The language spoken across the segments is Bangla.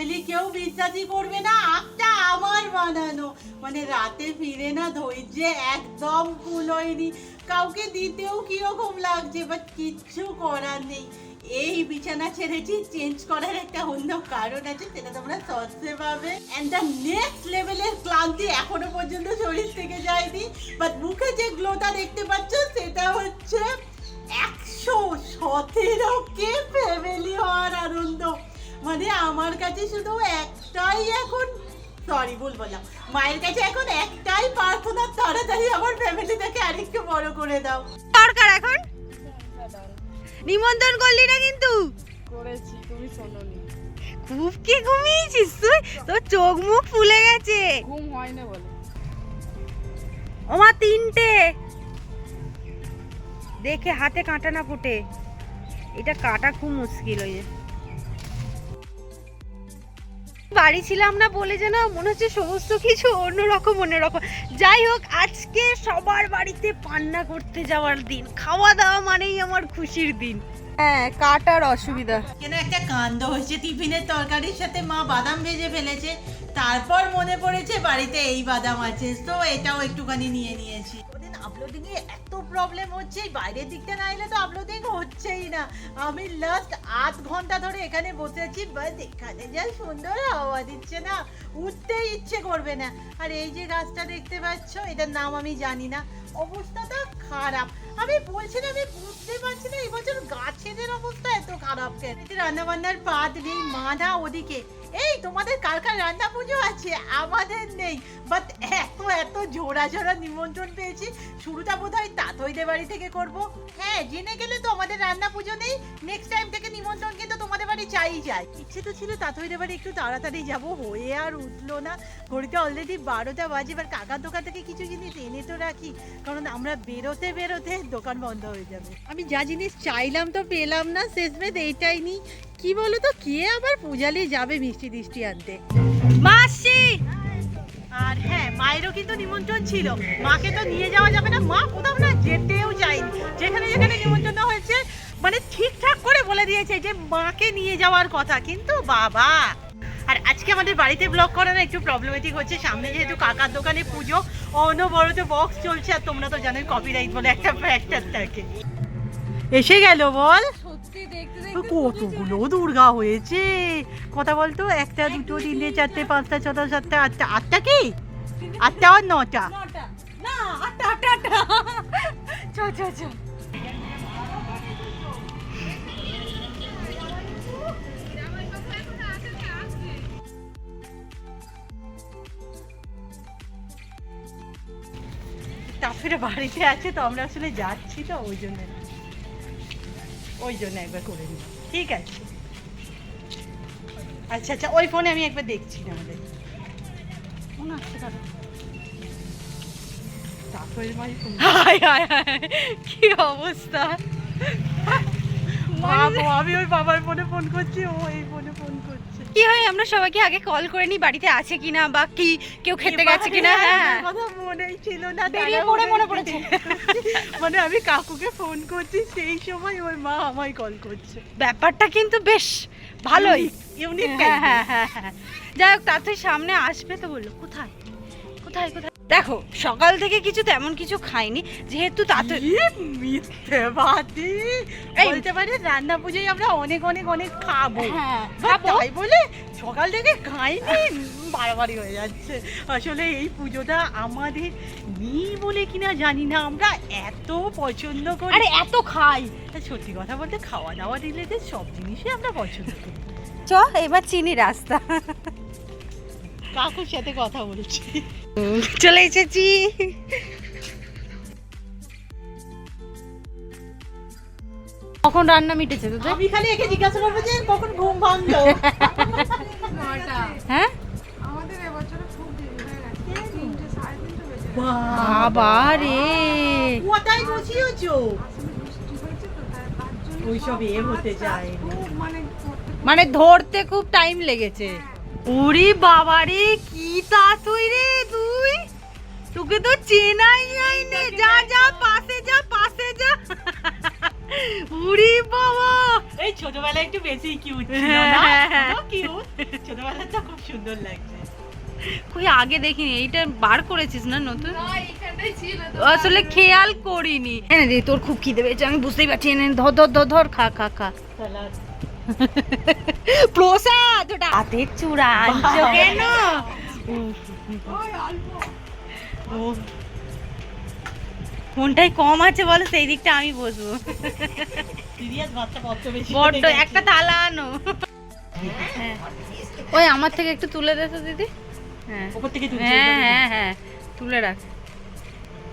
ফ্যামিলি কেউ বিশ্বাসই করবে না আখটা আমার বানানো। মানে রাতে ফিরে না ধৈর্যে একদম ফুল হয়নি। কাউকে দিতেও কীরকম লাগছে বাট কিচ্ছু করার নেই। এই বিছানা ছেড়েছি চেঞ্জ করার একটা অন্য কারণ আছে, সেটা তোমরা সহজে পাবে। অ্যান্ড দ্য নেক্সট লেভেলের ক্লান্তি এখনও পর্যন্ত শরীর থেকে যায়নি। বাট মুখে যে গ্লোটা দেখতে পাচ্ছ আমার কাছে শুধু একটাই এখন সরি ভুল বললাম। মায়ের কাছে এখন একটাই প্রার্থনা তাড়াতাড়ি আমার ফ্যামিলিটাকে আরেকটু বড় করে দাও। দরকার এখন? নিমন্ত্রণ করলি না কিন্তু? করেছি তুমি শোনোনি। খুব কি ঘুমিয়েছিস তুই? তোর চোখ মুখ ফুলে গেছে। ঘুম হয় না বলে ওমা তিনটে। দেখে হাতে কাঁটা না ফুটে। এটা কাটা খুব মুশকিল হয়ে বাড়ি ছিলাম না বলে যেন মনে হচ্ছে সমস্ত কিছু অন্যরকম অন্যরকম। যাই হোক, আজকে সবার বাড়িতে পান্না করতে যাওয়ার দিন। খাওয়া দাওয়া মানেই আমার খুশির দিন। হ্যাঁ কাটার অসুবিধা। কেন, একটা কাণ্ড হয়েছে টিফিনের তরকারির সাথে মা বাদাম ভেজে ফেলেছে। তারপর মনে পড়েছে বাড়িতে এই বাদাম আছে। তো এটাও একটুখানি নিয়ে নিয়েছি। আপলোডিং এ এত প্রবলেম হচ্ছে বাইরের দিকটা না এলে তো আপলোডিং হচ্ছেই না। আমি লাস্ট আধ ঘণ্টা ধরে এখানে বসে আছি বাট এখানে যা সুন্দর হাওয়া দিচ্ছে না উঠতেই ইচ্ছে করবে না। আর এই যে গাছটা দেখতে পাচ্ছ, এটার নাম আমি জানি না। অবস্থাটা খারাপ। আমি বলছি না, আমি বুঝতে পারছি না। এবছর গাছেদের অবস্থা এত খারাপ কেন? রান্না বান্নার পাত নেই মাধা ওদিকে। এই, তোমাদের কার কার রান্না পুজো আছে? আমাদের নেই। বাট এত এত জোড়া জোড়া নিমন্ত্রণ পেয়েছি। শুরুটা বোধ হয় তাঁতইদের বাড়ি থেকে করব। হ্যাঁ জেনে গেলে তো আমাদের রান্না পুজো নেই। নেক্সট টাইম চাই, যাই। ইচ্ছে তো ছিল তাতইদের বাড়ি একটু তাড়াতাড়ি যাব। হয়ে আর উঠল না। ঘড়িতে অলরেডি বারোটা বাজে, এবার কাকার দোকান থেকে কিছু জিনিস এনে তো রাখি। কারণ আমরা বেরোতে বেরোতে দোকান বন্ধ হয়ে যাবে। আমি যা জিনিস চাইলাম তো পেলাম না, শেষমেশ এইটাই নি। কি বলো তো, কে আবার পূজালি যাবে মিষ্টি টিষ্টি আনতে? মাসি! আর হ্যাঁ মায়েরও কিন্তু নিমন্ত্রণ ছিল। মাকে তো নিয়ে যাওয়া যাবে না। মা কোথাও না, যেতেও চাইনি। যেখানে যেখানে নিমন্ত্রণ হয়েছে মানে ঠিকঠাক করে বলে দিয়েছে যে মাকে নিয়ে যাওয়ার কথা। কিন্তু বাবা আর আজকে আমাদের বাড়িতে ব্লগ করানো একটু প্রবলেমেটিক হচ্ছে। সামনে যেহেতু কাকার দোকানে পুজো অনবরত বক্স চলছে আর তোমরা তো জানোই কপিরাইট বলে একটা ফ্যাক্টর থাকে। এসে গেল বল। কতগুলো দুর্গা হয়েছে। কথা বলতো একটা দুটো তিনটে চারটে। পাঁচটা ছটা সাতটা আটটা। আটটা কি? আটটা আর নটা? নটা। না আটটা আটটা আটটা। চ চ চ। তারপরে বাড়িতে আছে তো আমরা আসলে যাচ্ছি তো ওই জন্য। ওই জন্য একবার করে নিই। ঠিক আছে। আচ্ছা আচ্ছা ওই ফোনে আমি একবার দেখছি না আমাদের ফোন আসছে কারও তারপরে মাই ফোন হায় কি অবস্থা? আমি ওই বাবার ফোনে ফোন করছি ও এই ফোনে ফোন করছে। কি হয় আমরা সবাইকে আগে কল করে নি বাড়িতে আছে কিনা বা কি কেউ খেতে গেছে কিনা হ্যাঁ। কথা মনেই ছিল না বেরিয়ে পড়ে মনে পড়েছে। মানে আমি কাকুকে ফোন করছি সেই সময় ওর মা আমায় কল করছে। ব্যাপারটা কিন্তু বেশ ভালোই। ইউনিক হ্যাঁ হ্যাঁ হ্যাঁ হ্যাঁ। যাই হোক তাড়াতাড়ি সামনে আসবে তো বলল কোথায়? কোথায় কোথায়? দেখো সকাল থেকে কিছু তেমন কিছু খাইনি যেহেতু তাড়াতাড়ি মিথ্যেবাদী এই- বলতে পারে রান্না পুজোয় আমরা অনেক অনেক অনেক খাব। হ্যাঁ খাব। তাই বলে সকাল থেকে খাইনি বাড়াবাড়ি হয়ে যাচ্ছে। আসলে এই পুজোটা আমাদের নেই বলে কিনা জানি না। আমরা এত পছন্দ করি। আরে এত খাই। তা সত্যি কথা বলতে খাওয়া দাওয়া রিলেটেড সব জিনিসই আমরা পছন্দ করি। চ এবার চিনি রাস্তা। কাকুর সাথে কথা বলছি। চলে এসেছি। কখন রান্না মিটেছে তোদের? আমি খালি একে জিজ্ঞাসা করব যে কখন ঘুম ভাঙলো। হ্যাঁ? আমাদের এবছরে খুব হয়ে বাবা রে কোথায় বসিয়েছো? তো ওইসব এ হতে যায় মানে মানে ধরতে খুব টাইম লেগেছে। ওরে বাবা রে কি তাতই রে তুই? তোকে তো চেনাই যায়নি যা যা পাশে যা পাশে যা। উরি বাবা। এই ছোটবেলায় একটু বেশি কিউট হ্যাঁ, হ্যাঁ, হ্যাঁ। কিউট ছোট ছোটবেলাটা খুব সুন্দর লাগছে। কই আগে দেখিনি। এইটা বার করেছিস না নতুন? না ছিল তো। আসলে খেয়াল করিনি। এনে দে তোর খুব খিদে পেয়েছে আমি বুঝতেই পারছি এনে ধর ধর ধর ধর খা খা খা। প্রসাদ ওটা হাতের চূড়া আনছো কেন? কোনটাই কম আছে বলো সেই দিকটা আমি বসবো। বড্ড একটা থালা আনো। হ্যাঁ। ওই আমার থেকে একটু তুলে দে তো দিদি। হ্যাঁ। হ্যাঁ হ্যাঁ হ্যাঁ। তুলে রাখ।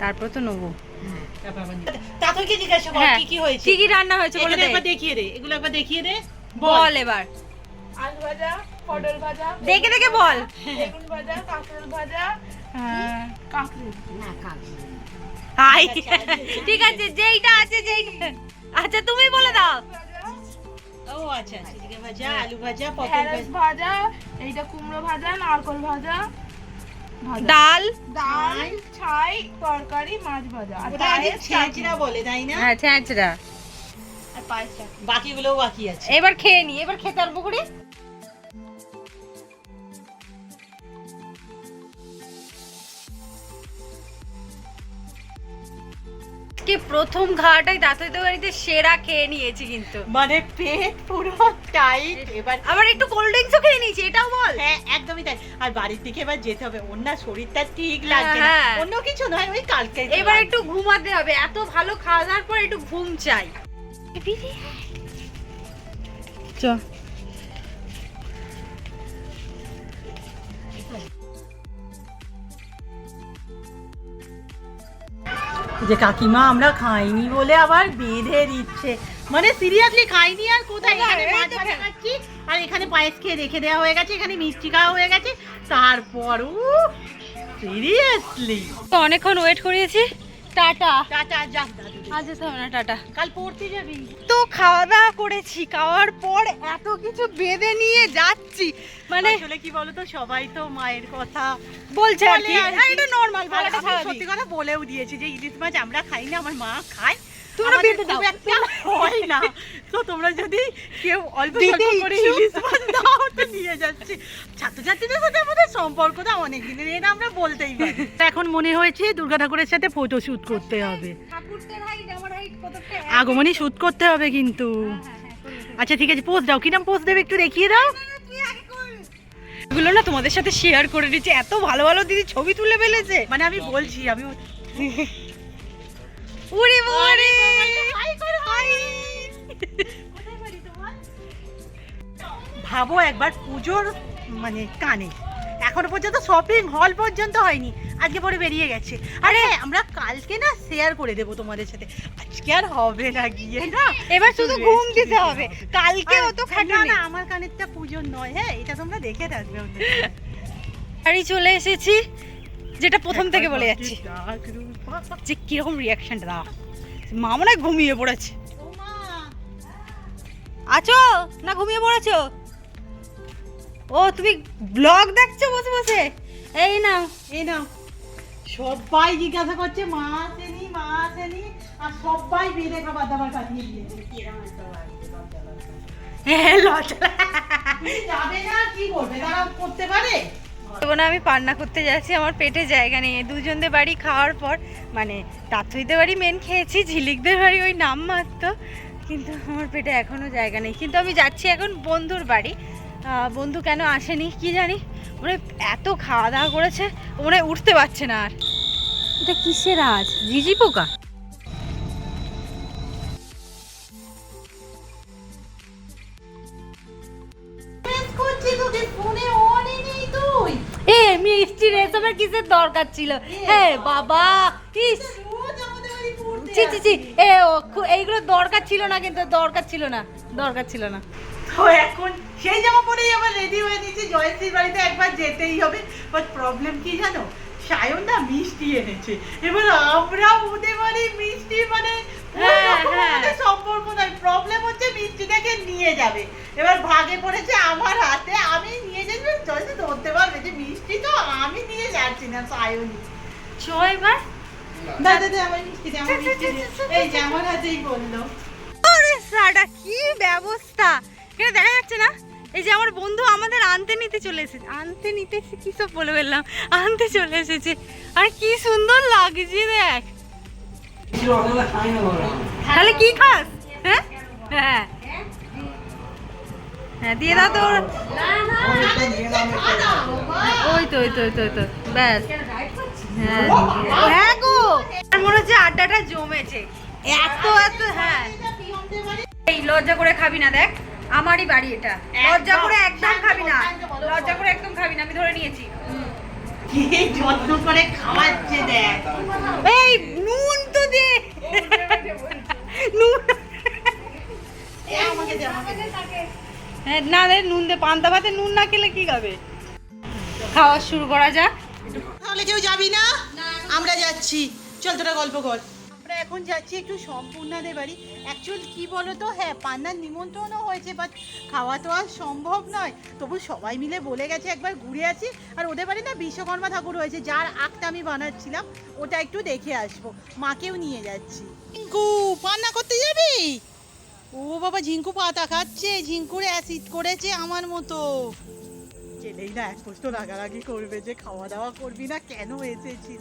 তারপর তো নেব। তাদেরকে জিজ্ঞাসা কর হ্যাঁ। কি কি হয়েছে? কি কি রান্না হয়েছে বলে দে একবার দেখিয়ে দে এগুলো একবার দেখিয়ে দে। বল। এবার। আলু ভাজা পটল ভাজা দেখে দেখে বল। বেগুন ভাজা কাঁকরোল ভাজা হ্যাঁ। কাঁকরোল। হাই। ঠিক আছে যেইটা আছে যেইটা আচ্ছা তুমি বলে দাও। ভাজা। ও আচ্ছা আচ্ছা ভাজা আলু ভাজা পটল ভাজা। ভাজা এইটা কুমড়ো ভাজা নারকল ভাজা ডাল। ডাল ছাই তরকারি মাছ ভাজা। আর পায়েস ছেঁচড়া বলে তাই না? হ্যাঁ ছেঁচড়া। আর পায়েসটা বাকিগুলোও বাকি আছে। এবার খেয়ে নি এবার খেতে আরম্ভ করি। আজকে প্রথম ঘাটাই দাঁতই বাড়িতে সেরা খেয়ে নিয়েছি কিন্তু। মানে পেট পুরো টাইট এবার আবার একটু কোল্ড ড্রিঙ্কসও খেয়ে নিয়েছি এটাও বল। হ্যাঁ একদমই তাই। আর বাড়ির দিকে এবার যেতে হবে ওর না শরীরটা ঠিক লাগছে না। হ্যাঁ। অন্য কিছু নয় ওই কালকে এবার একটু ঘুমাতে হবে এত ভালো খাওয়া দাওয়ার পর একটু ঘুম চাই। চ। যে কাকিমা আমরা খাইনি বলে আবার বেঁধে দিচ্ছে। মানে সিরিয়াসলি খাইনি আর কোথায়? এখানে মাছ ভাজা খাচ্ছি আর এখানে পায়েস খেয়ে রেখে দেওয়া হয়ে গেছে এখানে মিষ্টি খাওয়া হয়ে গেছে। তারপর সিরিয়াসলি তো অনেকক্ষণ ওয়েট করিয়েছি। টাটা। টাটা যা আজ হবে না টাটা। কাল পড়তে যাবি। তো খাওয়া দাওয়া করেছি খাওয়ার পর এত কিছু বেঁধে নিয়ে যাচ্ছি। মানে আসলে কি বলতো সবাই তো মায়ের কথা বলছে আর কি। কি। এটা নর্মাল ভালো বলাটা সত্যি কথা বলেও দিয়েছি যে ইলিশ মাছ আমরা খাই না আমার মা খায়। তোমরা বেঁধে দাও। একটা হয় না। তো তোমরা যদি কেউ অল্প স্বল্প করে ইলিশ মাছ দাও তো নিয়ে যাচ্ছি। ছাত্রছাত্রীদের সাথে আমাদের সম্পর্কটা অনেক দিনের এটা আমরা বলতেই পারি। এখন মনে হয়েছে দুর্গা ঠাকুরের সাথে ফটো শুট করতে হবে। আগমনী শুট করতে হবে কিন্তু। আচ্ছা ঠিক আছে পোস্ট দাও। কি নাম পোস্ট দেবে একটু দেখিয়ে দাও। এগুলো না তোমাদের সাথে শেয়ার করে দিচ্ছি। এত ভালো ভালো দিদি ছবি তুলে ফেলেছে। মানে আমি বলছি আমি উড়ি বাবারে ভাবো একবার পুজোর মানে কানে। এখনও পর্যন্ত শপিং হল পর্যন্ত হয়নি। আজকে পরে বেরিয়ে গেছে। আরে আমরা কালকে না শেয়ার করে দেবো তোমাদের সাথে। আজকে আর হবে না গিয়ে না? এবার শুধু ঘুম দিতে হবে। কালকে অত না খাটুনি। না আমার কানেরটা পুজোর নয় হ্যাঁ এটা তোমরা দেখে থাকবে। বাড়ি চলে এসেছি। যেটা প্রথম থেকে বলে যাচ্ছি। যে কীরকম রিয়াকশনটা দাও মা মনে হয় ঘুমিয়ে পড়েছে। আছো? না ঘুমিয়ে পড়েছো? ও তুমি ব্লগ দেখছ বসে বসে? এই নাও এই নাও। সবাই জিজ্ঞাসা করছে মা আসেনি মা আসেনি। আর সবাই বেঁধে খাবার দাবার পাঠিয়ে দিয়েছে। হ্যাঁ লজ্জা যাবে না কি করবে তারা করতে পারে? না আমি পান্না করতে যাচ্ছি, আমার পেটে জায়গা নেই। দুজনদের বাড়ি খাওয়ার পর মানে তাঁতুইদের বাড়ি মেন খেয়েছি, ঝিলিকদের বাড়ি ওই নাম মাত্র, কিন্তু আমার পেটে এখনও জায়গা নেই। কিন্তু আমি যাচ্ছি এখন বন্ধুর বাড়ি। বন্ধু কেন আসেনি, কি জানি? মানে এত খাওয়া দাওয়া করেছে ও মনে উঠতে পারছে না আর। এটা কিসের আজ ঝিঝি পোকা? এসবের কিসের দরকার ছিল? হে বাবা ইস। ছি ছি ছি এ এইগুলো দরকার ছিল না কিন্তু দরকার ছিল না দরকার ছিল না। তো এখন সেই জামা পরেই আবার রেডি হয়ে নিয়েছি জয়শ্রীর বাড়িতে একবার যেতেই হবে। বাট প্রবলেম কি জানো? সায়ন না মিষ্টি এনেছে। এবার আমরা ওদের বাড়ি মিষ্টি মানে হ্যাঁ, হ্যাঁ। সম্পর্ক নয় প্রবলেম হচ্ছে মিষ্টিটাকে নিয়ে যাবে। এবার ভাগে পড়েছে আমার হাতে আমি নিয়ে জয়শ্রী ধরতে পারবে যে মিষ্টি তো আমি নিয়ে যাচ্ছি না সায়নই ছয় বার না দাদা আমার মিষ্টি আমার মিষ্টি এই যে আমার হাতেই বলল। আরে সাডা কি ব্যবস্থা? এখানে দেখা যাচ্ছে না? এই যে আমার বন্ধু আমাদের আনতে নিতে চলে এসেছে। আনতে নিতে এসে কি সব বলে ফেললাম? আনতে চলে এসেছে। আর কি সুন্দর লাগছে দেখ। তাহলে কি খাস? হ্যাঁ? হ্যাঁ। হ্যাঁ দিয়ে দাও তোর। ওই তো ওই তো ওই তো ওই তো। ব্যাস। হ্যাঁ। হ্যাঁ গো মনে হচ্ছে আড্ডাটা জমেছে। এত এত হ্যাঁ। এই লজ্জা করে খাবি না দেখ। আমারই বাড়ি এটা। লজ্জা করে একদম খাবি না। লজ্জা করে একদম খাবি না। আমি ধরে নিয়েছি। কি যত্ন করে খাওয়াচ্ছে দেখ এই নুন তো দে নুন এ, আমাকে দে আমাকে দে। হ্যাঁ, না রে নুন দে পান্তা ভাতে নুন না খেলে কি খাবে? খাওয়া শুরু করা যাক। তাহলে কেউ যাবি না? আমরা যাচ্ছি। চল তোরা গল্প কর। আমরা এখন যাচ্ছি একটু সম্পূর্ণাদের বাড়ি। অ্যাকচুয়াল কি বলো তো হ্যাঁ পান্নার নিমন্ত্রণও হয়েছে বাট খাওয়া তো আর সম্ভব নয়। তবু সবাই মিলে বলে গেছে একবার ঘুরে আছি আর ওদের বাড়ি না বিশ্বকর্মা ঠাকুর হয়েছে যার আঁকটা আমি বানাচ্ছিলাম। ওটা একটু দেখে আসব। মাকেও নিয়ে যাচ্ছি। পান্না করতে যাবি? ও বাবা ঝিঙ্কু পাতা খাচ্ছে ঝিঙ্কুর অ্যাসিড করেছে আমার মতো। গেলেই না এক পোস্ট রাগারাগি করবে যে খাওয়া দাওয়া করবি না কেন এসেছিস?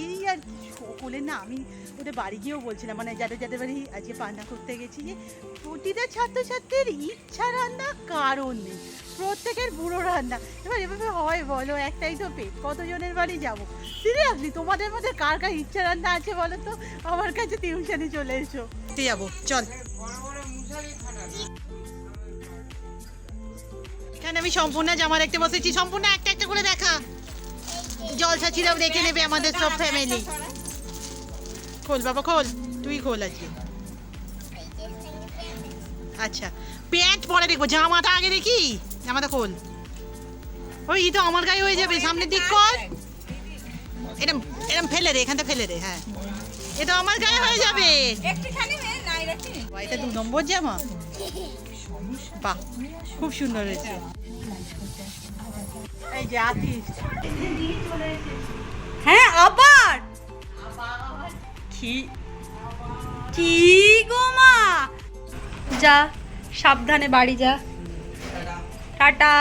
এই আর কি সকলে না আমি ওদের বাড়ি গিয়েও বলছিলাম মানে যাদের যাদের বাড়ি আজকে পান্না করতে গেছি যে প্রতিটা ছাত্রছাত্রীর ইচ্ছা রান্না কারণ নেই প্রত্যেকের বুড়ো রান্না। এবার এভাবে হয় বলো একটাই তো পেট কতজনের বাড়ি যাব? সিরিয়াসলি তোমাদের মধ্যে কার কার ইচ্ছা রান্না আছে বলো তো? আমার কাছে টিউশনে চলে এসো। যাব চল। এখানে আমি সম্পূর্ণ জামা দেখতে বসেছি। সম্পূর্ণ একটা একটা করে দেখা। জলসা ছিলাম দেখে নেবে আমাদের সব ফ্যামিলি খোল বাবা খোল। তুই খোল আজকে। আচ্ছা প্যান্ট পরে দেখব। জামাটা আগে দেখি। জামাটা খোল। ওই তো আমার গায়ে হয়ে যাবে। সামনের দিক কর এরম এরম ফেলে রে এখানটা ফেলে রে হ্যাঁ। এটা আমার গায়ে হয়ে যাবে। এটা দু নম্বর জামা? বাহ, খুব সুন্দর হয়েছে। এই যে হ্যাঁ আবার? কি? কি গো মা? যা, সাবধানে বাড়ি যা। টাটা।